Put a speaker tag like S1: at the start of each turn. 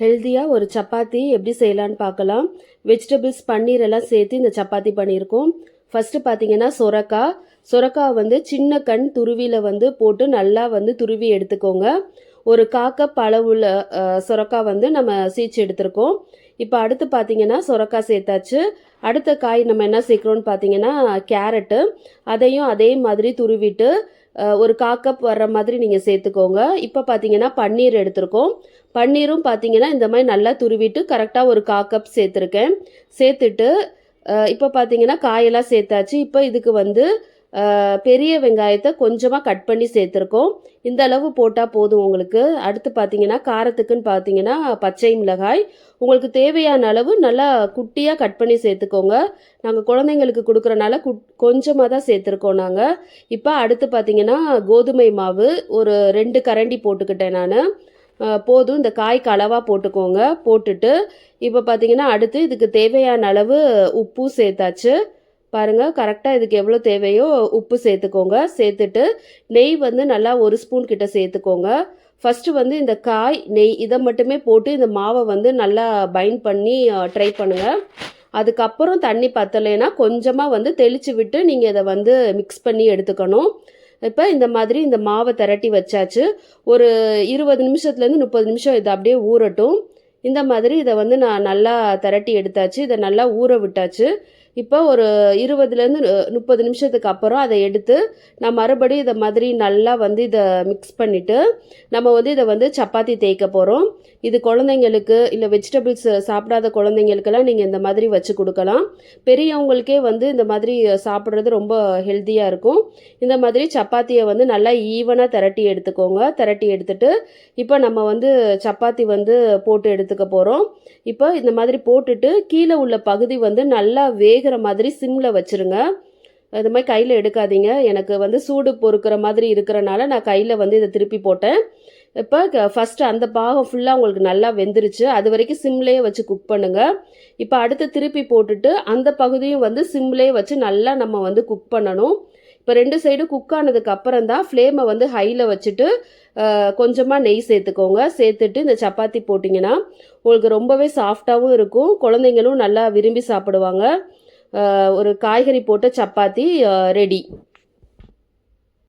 S1: ஹெல்த்தியாக ஒரு சப்பாத்தி எப்படி செய்யலான்னு பார்க்கலாம். வெஜிடபிள்ஸ் பன்னீர் எல்லாம் சேர்த்து இந்த சப்பாத்தி பண்ணியிருக்கோம். ஃபஸ்ட்டு பார்த்தீங்கன்னா சொரக்காய் சொரக்காய் வந்து சின்ன கண் துருவியில் வந்து போட்டு நல்லா வந்து துருவி எடுத்துக்கோங்க. ஒரு காக்கப் அளவுள்ள அஹ், சொரக்காய் வந்து நம்ம சீச்சு எடுத்திருக்கோம். இப்போ அடுத்து பார்த்தீங்கன்னா சொரக்காய் சேர்த்தாச்சு. அடுத்த காய் நம்ம என்ன சேர்க்குறோன்னு பார்த்தீங்கன்னா கேரட்டு. அதையும் அதே மாதிரி துருவிட்டு ஒரு காக்கப் வர்ற மாதிரி நீங்கள் சேர்த்துக்கோங்க. இப்போ பார்த்தீங்கன்னா பன்னீர் எடுத்திருக்கோம். பன்னீரும் பார்த்தீங்கன்னா இந்த மாதிரி நல்லா துருவிட்டு கரெக்டாக ஒரு காக்கப் சேர்த்துருக்கேன். சேர்த்துட்டு இப்போ பார்த்தீங்கன்னா காயெல்லாம் சேர்த்தாச்சு. இப்போ இதுக்கு வந்து பெரிய வெங்காயத்தை கொஞ்சமாக கட் பண்ணி சேர்த்துருக்கோம். இந்த அளவு போட்டால் போதும் உங்களுக்கு. அடுத்து பார்த்தீங்கன்னா காரத்துக்குன்னு பார்த்தீங்கன்னா பச்சை மிளகாய். உங்களுக்கு தேவையான அளவு நல்லா குட்டியாக கட் பண்ணி சேர்த்துக்கோங்க. நாங்கள் குழந்தைங்களுக்கு கொடுக்குறனால குட் கொஞ்சமாக தான் சேர்த்துருக்கோம் நாங்கள் இப்போ அடுத்து பார்த்தீங்கன்னா கோதுமை மாவு ஒரு ரெண்டு கரண்டி போட்டுக்கிட்டேன் நான். போதும். இந்த காய்க்கு அளவாக போட்டுக்கோங்க. போட்டுட்டு இப்போ பார்த்தீங்கன்னா அடுத்து இதுக்கு தேவையான அளவு உப்பும் சேர்த்தாச்சு. பாருங்கள் கரெக்டாக இதுக்கு எவ்வளோ தேவையோ உப்பு சேர்த்துக்கோங்க. சேர்த்துட்டு நெய் வந்து நல்லா ஒரு ஸ்பூன் கிட்ட சேர்த்துக்கோங்க. ஃபஸ்ட்டு வந்து இந்த காய் நெய் இதை மட்டுமே போட்டு இந்த மாவை வந்து நல்லா பைண்ட் பண்ணி ட்ரை பண்ணுங்கள் அதுக்கப்புறம் தண்ணி பத்தலைன்னா கொஞ்சமாக வந்து தெளித்து விட்டு நீங்கள் இதை வந்து மிக்ஸ் பண்ணி எடுத்துக்கணும். இப்போ இந்த மாதிரி இந்த மாவை திரட்டி வச்சாச்சு. ஒரு இருபது நிமிஷத்துலேருந்து முப்பது நிமிஷம் இதை அப்படியே ஊறட்டும். இந்த மாதிரி இதை வந்து நான் நல்லா திரட்டி எடுத்தாச்சு. இதை நல்லா ஊற விட்டாச்சு. இப்போ ஒரு இருபதுலேருந்து முப்பது நிமிஷத்துக்கு அப்புறம் அதை எடுத்து நான் மறுபடியும் இதை மாதிரி நல்லா வந்து இதை மிக்ஸ் பண்ணிவிட்டு நம்ம வந்து இதை வந்து சப்பாத்தி தேய்க்க போகிறோம் இது குழந்தைங்களுக்கு இல்லை வெஜிடபிள்ஸ் சாப்பிடாத குழந்தைங்களுக்கெல்லாம் நீங்கள் இந்த மாதிரி வச்சு கொடுக்கலாம். பெரியவங்களுக்கே வந்து இந்த மாதிரி சாப்பிட்றது ரொம்ப ஹெல்த்தியாக இருக்கும். இந்த மாதிரி சப்பாத்தியை வந்து நல்லா ஈவனாக திரட்டி எடுத்துக்கோங்க. திரட்டி எடுத்துட்டு இப்போ நம்ம வந்து சப்பாத்தி வந்து போட்டு எடுத்துக்க போகிறோம் இப்போ இந்த மாதிரி போட்டுட்டு கீழே உள்ள பகுதி வந்து நல்லா வேகிற மாதிரி சிம்மில் வச்சுருங்க. அது மாதிரி கையில் எடுக்காதீங்க. எனக்கு வந்து சூடு பொறுக்கிற மாதிரி இருக்கிறனால நான் கையில் வந்து இதை திருப்பி போட்டேன். இப்போ ஃபஸ்ட்டு அந்த பாகம் ஃபுல்லாக உங்களுக்கு நல்லா வெந்துருச்சு. அது வரைக்கும் சிம்லேயே வச்சு குக் பண்ணுங்கள் இப்போ அடுத்து திருப்பி போட்டுட்டு அந்த பகுதியும் வந்து சிம்லேயே வச்சு நல்லா நம்ம வந்து குக் பண்ணணும். இப்போ ரெண்டு சைடும் குக் ஆனதுக்கு அப்புறம் தான் ஃப்ளேமை வந்து ஹையில் வச்சுட்டு கொஞ்சமாக நெய் சேர்த்துக்கோங்க. சேர்த்துட்டு இந்த சப்பாத்தி போட்டிங்கன்னா உங்களுக்கு ரொம்பவே சாஃப்டாகவும் இருக்கும். குழந்தைங்களும் நல்லா விரும்பி சாப்பிடுவாங்க. ஒரு காய்கறி போட்ட சப்பாத்தி ரெடி